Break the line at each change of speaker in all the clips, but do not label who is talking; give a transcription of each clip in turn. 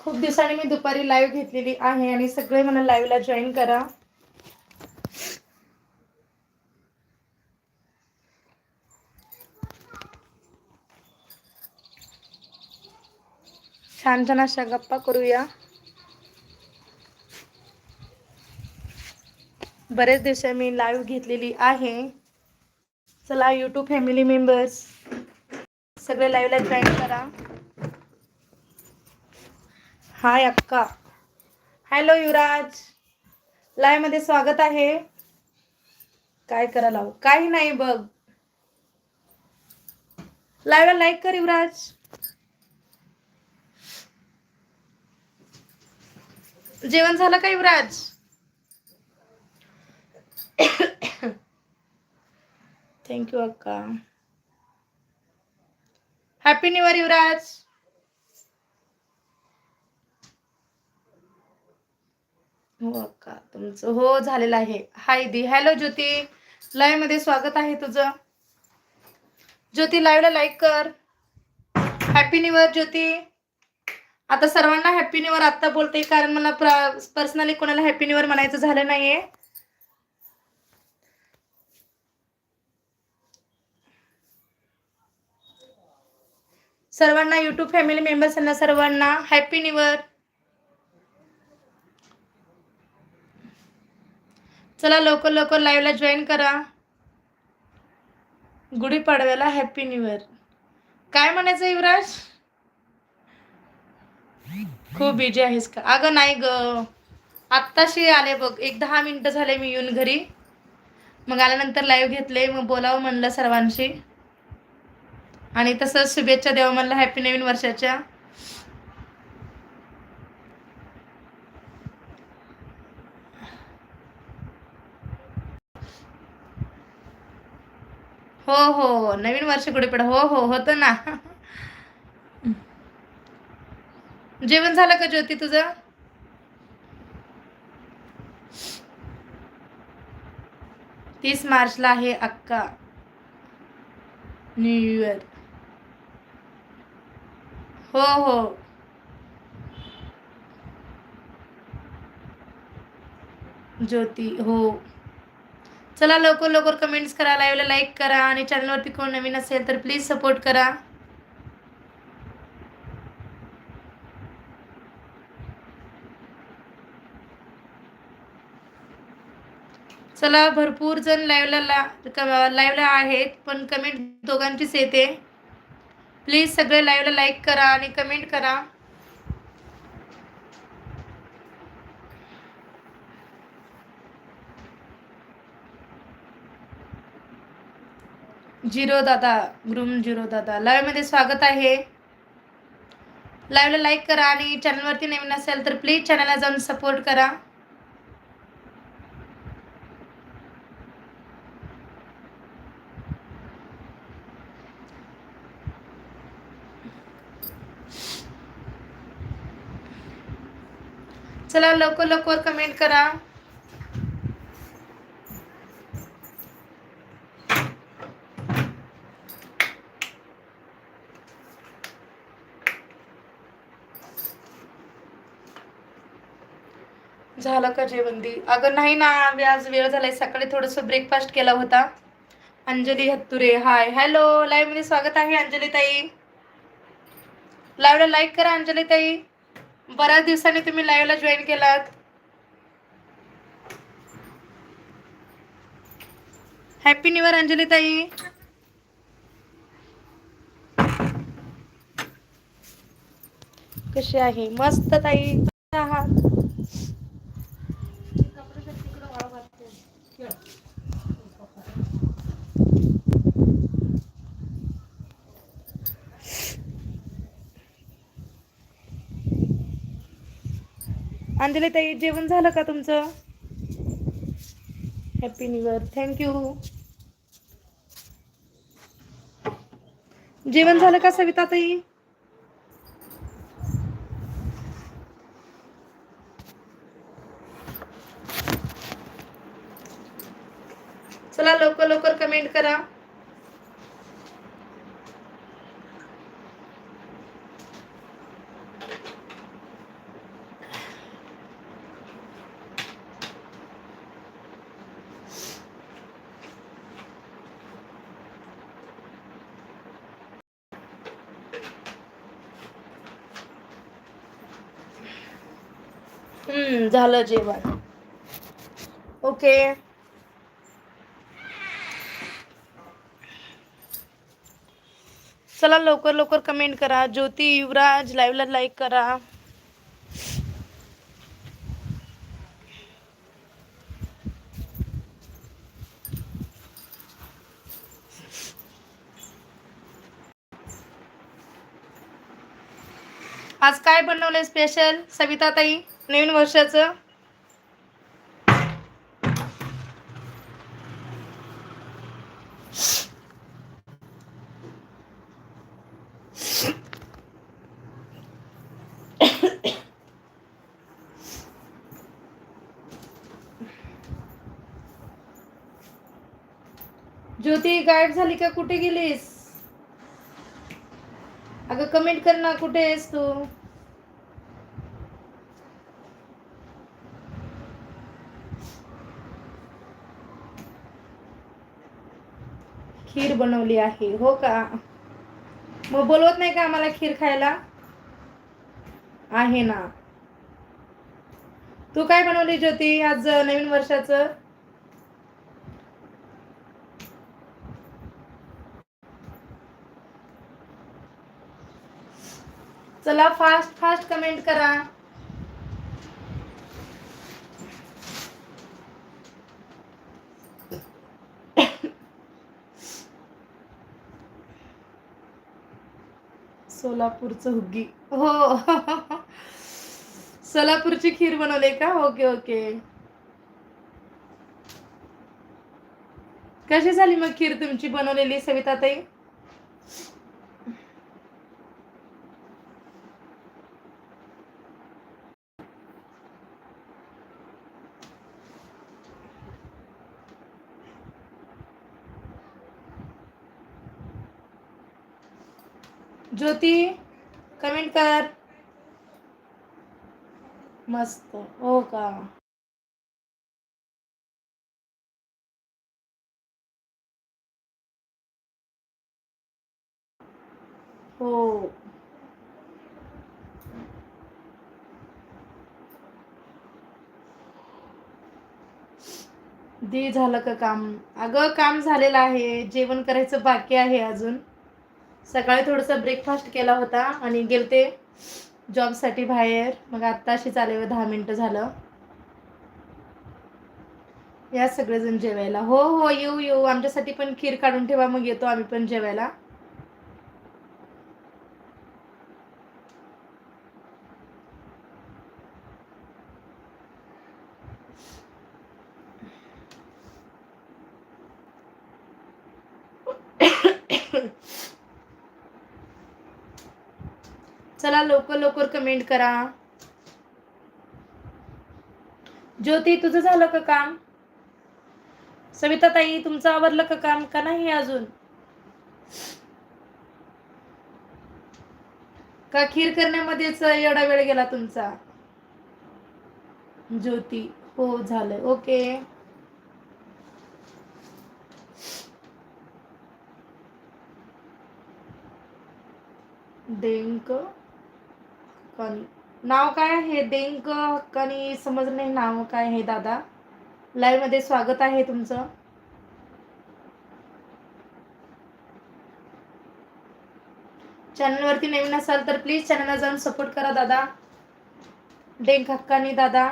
खूप दिवसांनी मी दुपारी लाईव्ह घेतलेली आहे आणि सगळे मला लाईव्हला जॉईन करा. छान छान अशा गप्पा करूया. बरेच दिवस मी लाईव्ह घेतलेली आहे. चला यूट्यूब फॅमिली मेंबर्स सगळे लाईव्हला जॉईन करा. हाय अक्का. हॅलो युवराज. लाईव्हमध्ये स्वागत आहे. काय करा लावू? काही नाही बघ. लाईव्हला लाईक कर युवराज. जेवण झालं का युवराज? थँक्यू अक्का. Happy new year Yuvraj. हो अक्का तुमचं हो झालेलं आहे. हाय दी हॅलो ज्योती. लाईव्हमध्ये स्वागत आहे तुझं. ज्योती लाईव्हला लाईक कर. Happy new year Jyoti. आता सर्वांना हॅपी न्यू इयर आत्ता बोलते कारण मला पर्सनली कोणाला हॅपी न्यू इयर म्हणायचं झालं नाहीये. सर्वांना युट्यूब फॅमिली मेंबर्स यांना सर्वांना हॅपी न्यू इयर चला लवकर लवकर लाईव्हला जॉईन करा. गुढीपाडव्याला हॅपी न्यू इयर काय म्हणायचं युवराज? खूप बिजी आहेस का? अगं नाही ग. आत्ताशी आले बघ. एक दहा मिनटं झाले मी येऊन घरी. मग आल्यानंतर लाईव्ह घेतले. मग बोलावं म्हणलं सर्वांशी. आणि तसंच शुभेच्छा देवा म्हणलं हॅपी नवीन वर्षाच्या. हो, हो हो नवीन वर्ष गुढीपाडा हो हो होतं ना. जेवण झालं का ज्योती तुझं? तीस मार्चला आहे अक्का. न्यू इयर हो हो. ज्योती हो. चला लवकर लवकर कमेंट्स करा लाईव्हला लाईक करा आणि चॅनलवरती कोण नवीन असेल तर प्लीज सपोर्ट करा. चला भरपूर जण लाईव्हला ला लाईव्हला आहेत पण कमेंट दोघांचीच येते. प्लीज सगळे लाईव्हला लाईक करा आणि कमेंट करा. झिरो दादा ग्रुम झिरो दादा. लाईव्हमध्ये स्वागत आहे. लाईव्हला लाईक करा आणि चॅनलवरती नवीन असेल तर प्लीज चॅनलला जाऊन सपोर्ट करा. चला लवकर लवकर कमेंट करा. झालं का जेवंदी? अगं नाही ना आम्ही आज वेळ झालाय. सकाळी थोडस ब्रेकफास्ट केला होता. अंजली हत्तुरे हाय हॅलो लाईव्हमध्ये स्वागत आहे अंजली ताई लाईव्हला लाईक करा अंजली ताई बऱ्याच दिवसांनी तुम्ही लाईव्हला जॉईन केलात. हॅपी न्यू इयर अंजली ताई कशी आहे? मस्त ताई. आहात? अंजली ताई जेवण झालं का तुमचं? हॅपी न्यू इयर थँक्यू जेवण झालं का सविता ताई? चला लवकर लवकर कमेंट करा. हम्म झालं जेवण. ओके. चला लवकर लवकर कमेंट करा. ज्योती युवराज लाईव्हला लाईक करा. आज काय बनवलंय स्पेशल सविता ताई नवीन वर्षाचं? ज्योती गायब झाली का? कुठे गेलीस? अगं कमेंट कर ना. कुठे आहेस तू? खीर बनवली आहे हो का? मग बोलवत नाही का आम्हाला खीर खायला? आहे ना. तू काय बनवली ज्योती आज नवीन वर्षाचं? चला फास्ट फास्ट कमेंट करा. सोलापूरचं हुग्गी. हो. सोलापूरची खीर बनवले का? Okay okay. कशी झाली मग खीर तुमची बनवलेली सविता ज्योती कमेंट कर. मस्त. हो का? हो. दे झालं का काम? अगं काम झालेलं आहे. जेवण करायचं बाकी आहे अजून. सकाळी थोडंसं ब्रेकफास्ट केला होता आणि गेलते जॉबसाठी बाहेर. मग आत्ता अशी चालेल दहा मिनटं झालं. या सगळेजण जेवायला. हो हो येऊ येऊ. आमच्यासाठी पण खीर काढून ठेवा मग येतो आम्ही पण जेवायला. चला लवकर लवकर कमेंट करा. ज्योती तुझं झालं का काम? सविता ताई तुमचं आवरलं का काम? का नाही अजून? का खीर करण्यामध्येच एवढा वेळ गेला तुमचा? ज्योती हो झालं ओके. डेंक हक्कानी नाव काय आहे? देंक हक्कानी समजणे नाही नाव काय आहे दादा? लाईव्हमध्ये स्वागत आहे तुमचं. चॅनलवरती नवीन असाल तर प्लीज चॅनलला जाऊन सपोर्ट करा दादा. डेंक हक्कानी दादा.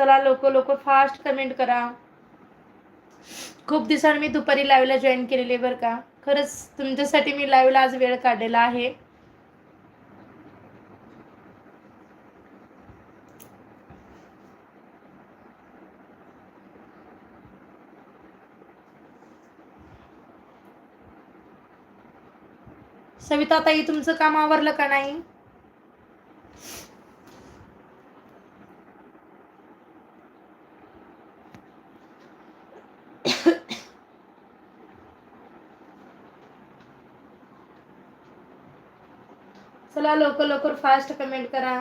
चला लोक लोक फास्ट कमेंट करा. खूप दिवसांनी मी दुपारी लाईव्हला जॉईन केलेले बरं का. खरंच तुमच्यासाठी मी लाईव्हला आज वेळ काढलेला आहे. सविता ताई तुमचं काम आवरलं का नाही? चला लवकर लवकर फास्ट कमेंट करा.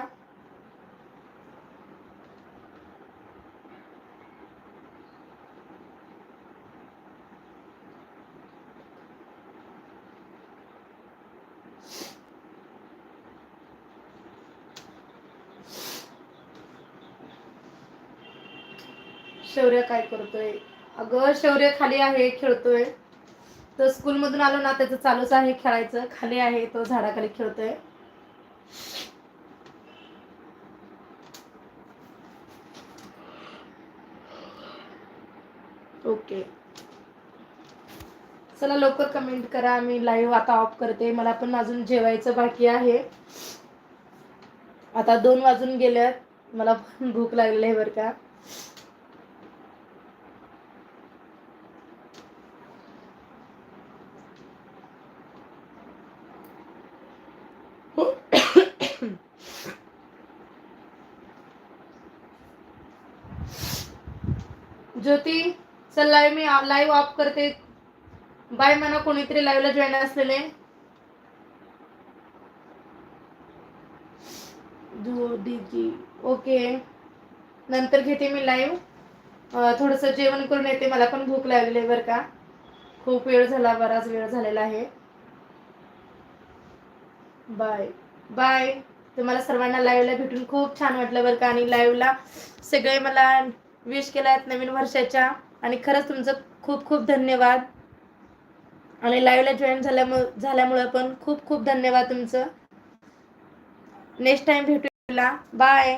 शौर्य काय करतोय? अगं शौर्य खाली आहे खेळतोय. तो स्कूलमधून आलो ना त्याचं चालूच आहे खेळायचं. खाली आहे तो झाडाखाली खेळतोय. ओके. चला लवकर कमेंट करा. मी लाईव्ह आता ऑफ करते. मला पण अजून जेवायचं बाकी आहे. आता दोन वाजून गेल्यात मला पण भूक लागलेली आहे बरं का. ज्योती चल लाईव्ह मी लाईव्ह ऑफ करते. बाय म्हणा कोणीतरी लाईव्हला जॉईन असलेले. जी ओके नंतर घेते मी लाईव्ह थोडंसं जेवण करून येते. मला पण भूक लागली बरं का. खूप वेळ झाला बराच वेळ झालेला आहे. बाय बाय तुम्हाला सर्वांना लाईव्हला भेटून खूप छान वाटलं बरं का. आणि लाईव्हला सगळे मला विश केला आहेत नवीन वर्षाच्या. आणि खरंच तुमचं खूप खूप धन्यवाद. आणि लाईव्हला जॉईन झाल्यामुळे झाल्यामुळं पण खूप खूप धन्यवाद तुमचं. Next time भेटूला bye